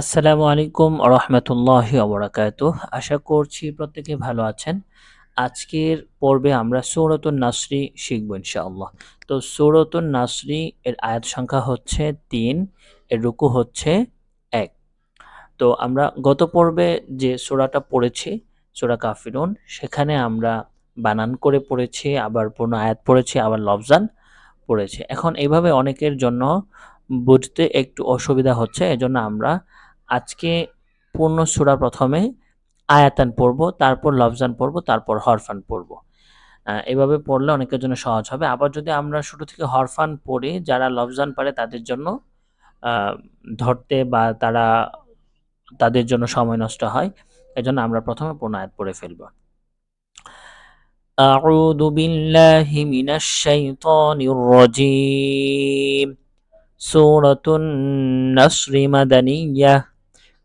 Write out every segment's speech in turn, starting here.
আসসালামু আলাইকুম রহমতুল্লাহ অবরাকাত আশা করছি প্রত্যেকে ভালো আছেন। আজকের পর্বে আমরা সৌরতুন নাসরি শিখব ইনশাআল্লাহ। তো সৌরতুন নাসরি এর আয়াত সংখ্যা হচ্ছে তিন, এর রুকু হচ্ছে এক। তো আমরা গত পর্বে যে সোরাটা পড়েছি, সোরা কাফিরুন, সেখানে আমরা বানান করে পড়েছি, আবার পূর্ণ আয়াত পড়েছি, আবার লফজান পড়েছি। এখন এইভাবে অনেকের জন্য বুঝতে একটু অসুবিধা হচ্ছে, এজন্য আমরা আজকে পূর্ণ সুরা প্রথমে আয়াতান পড়ব তারপর লফজান পড়ব তারপর হরফান পড়ব এভাবে পড়লে অনেকের জন্য সহজ হবে আবার যদি আমরা শুরু থেকে হরফান পড়ি যারা লফজান পারে তাদের জন্য ধরতে বা তারা তাদের জন্য সময় নষ্ট হয় এজন্য আমরা প্রথমে পূর্ণ আয়াত পড়ে ফেলব أعوذ بالله من الشيطان الرجيم سورة النصر مدنية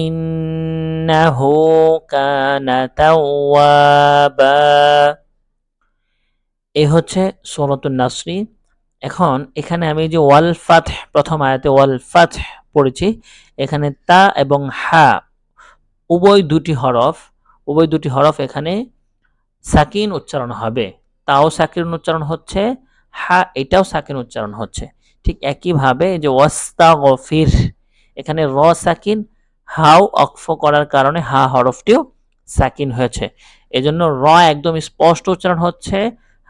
ইন্নাহু কানা তাওয়াবা এই হচ্ছে সূরাতুন নাসরি। এখন এখানে আমি যে ওয়াল ফাত প্রথম আয়াতে ওয়াল ফাত পড়েছি, এখানে তা এবং হা, উভয় দুটি হরফ, উভয় দুটি হরফ এখানে সাকিন উচ্চারণ হবে। তাও সাকিন উচ্চারণ হচ্ছে, হা, এটাও সাকিন উচ্চারণ হচ্ছে। ঠিক একইভাবে যে ওয়াস্তা গফির এখানে র সাকিন হাও অক্ফ করার কারণে হা হরফটিও সাকিন হয়েছে। এজন্য র একদম স্পষ্ট উচ্চারণ হচ্ছে,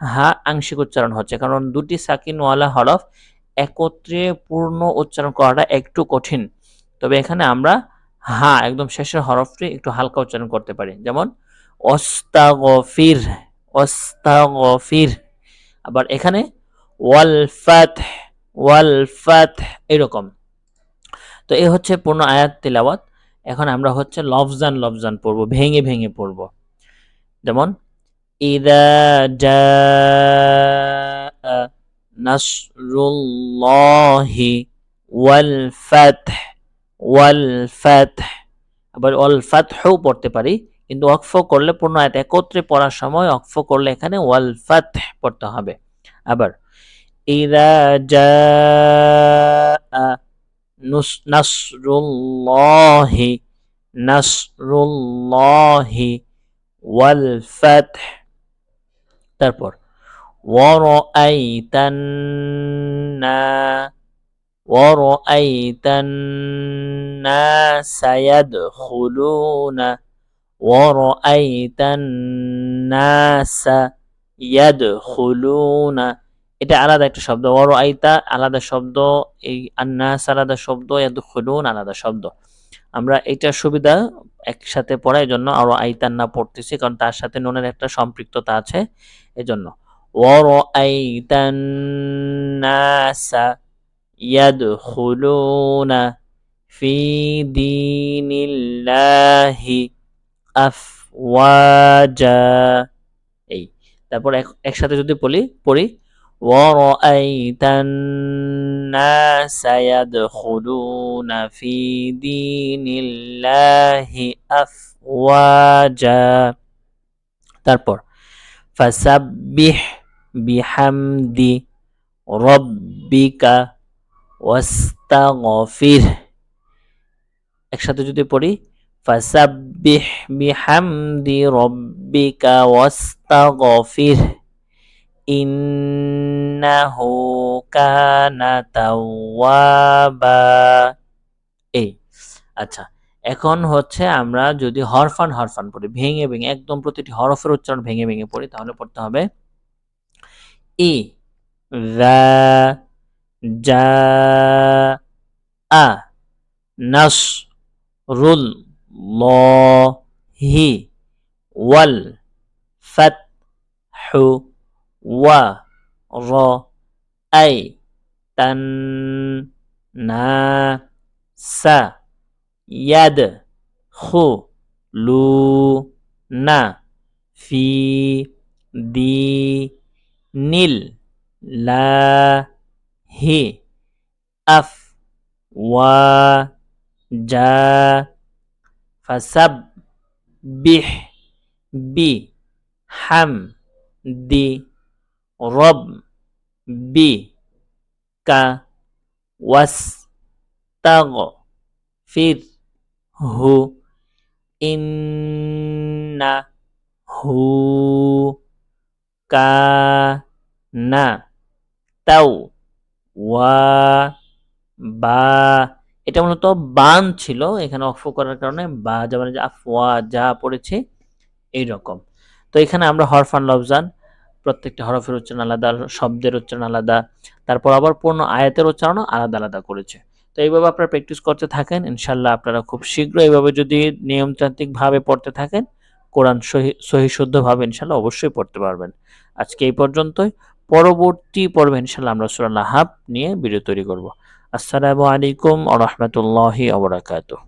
হা আংশিক উচ্চারণ হচ্ছে, কারণ দুটি সাকিনওয়ালা হরফ একত্রে পূর্ণ উচ্চারণ করাটা একটু কঠিন। তবে এখানে আমরা হা একদম শেষের হরফটি একটু হালকা উচ্চারণ করতে পারি। যেমন অস্তাগফির অস্তাগফির আবার এখানে, ওয়াল ফাত ওয়াল ফাত এরকম। তো এই হচ্ছে পূর্ণ আয়াত তিলাওয়াত। এখন আমরা হচ্ছে লফজান লফজান পড়ব, ভেঙে ভেঙে পড়ব। যেমন জা নাসরুল্লাহি ওয়াল ফাতহ ওয়াল ফাতহ। আবার ওয়াল ফাতহও পড়তে পারি, কিন্তু অক্ফ করলে পূর্ণ আয়াত একত্রে পড়ার সময় অক্ফ করলে এখানে ওয়াল ফাতহ পড়তে হবে। আবার, ইদা জা নাসরুল্লাহি নাসরুল্লাহি ওয়াল ফাতহ তারপর ওয়ারাআইতান্না ওয়ারাআইতান্নাস ইয়াদখুলুনা ওয়ারাআইতান্নাস ইয়াদখুলুনা এটা আলাদা একটা শব্দ। অর আইতা আলাদা শব্দ, এই আন্নাস আলাদা শব্দ খুলুন আলাদা শব্দ। আমরা এইটার সুবিধা একসাথে পড়ার জন্য আর আরও আইতান্না পড়তেছি, কারণ তার সাথে নুনের একটা সম্পৃক্ততা আছে এজন্য। ওর আইতান্নাসা ইয়াদখুলুনা ফি দীনিল্লাহি আফওয়াজা। এই, তারপর একসাথে যদি বলি পড়ি ورأيت الناس يدخلون في دين الله أفواجا তারপর ফাসাব্বিহ বিহামদি রব্বিকা ওয়াস্তাগফির একসাথে যদি পড়ি ফাসাব্বিহ বিহামদি রব্বিকা ওয়াস্তাগফির ইন্নাহু কানা তাওয়াবা এই আচ্ছা। এখন হচ্ছে আমরা যদি হরফান হরফান পড়ি, ভেঙে ভেঙে, একদম প্রতিটি হরফের উচ্চারণ ভেঙে ভেঙে পড়ি, তাহলে পড়তে হবে ই যা আ, নাস, রুল হি, ওয়াল, ফাত, হু, ওয়া। র আই তান না সা ইয়াদ খু লু না রব বি কা ওয়াস তাগ ফির হু। ইন্না হু কানা তাও ওয়া বা। এটা মূলত বান ছিল, এখানে অফ করার কারণে বা যেমন যে আফওয়া যা পড়েছে, এইরকম। তো এখানে আমরা হরফান লফজান প্রত্যেকটা হরফের উচ্চারণ আলাদা, শব্দের উচ্চারণ আলাদা, তারপর আবার পূর্ণ আয়াতের উচ্চারণও আলাদা আলাদা করেছে। তো এইভাবে আপনারা প্র্যাকটিস করতে থাকেন ইনশাল্লাহ আপনারা খুব শীঘ্র এইভাবে যদি নিয়মতান্ত্রিকভাবে পড়তে থাকেন, কোরআন সহি শুদ্ধভাবে ইনশাল্লাহ অবশ্যই পড়তে পারবেন। আজকে এই পর্যন্তই। পরবর্তী পর্বে ইনশাল্লাহ আমরা সুরাল্লাহ হাব নিয়ে ভিডিও তৈরি করব। আসসালামু আলাইকুম আ রহমতুল্লাহি আবরাকাতুহ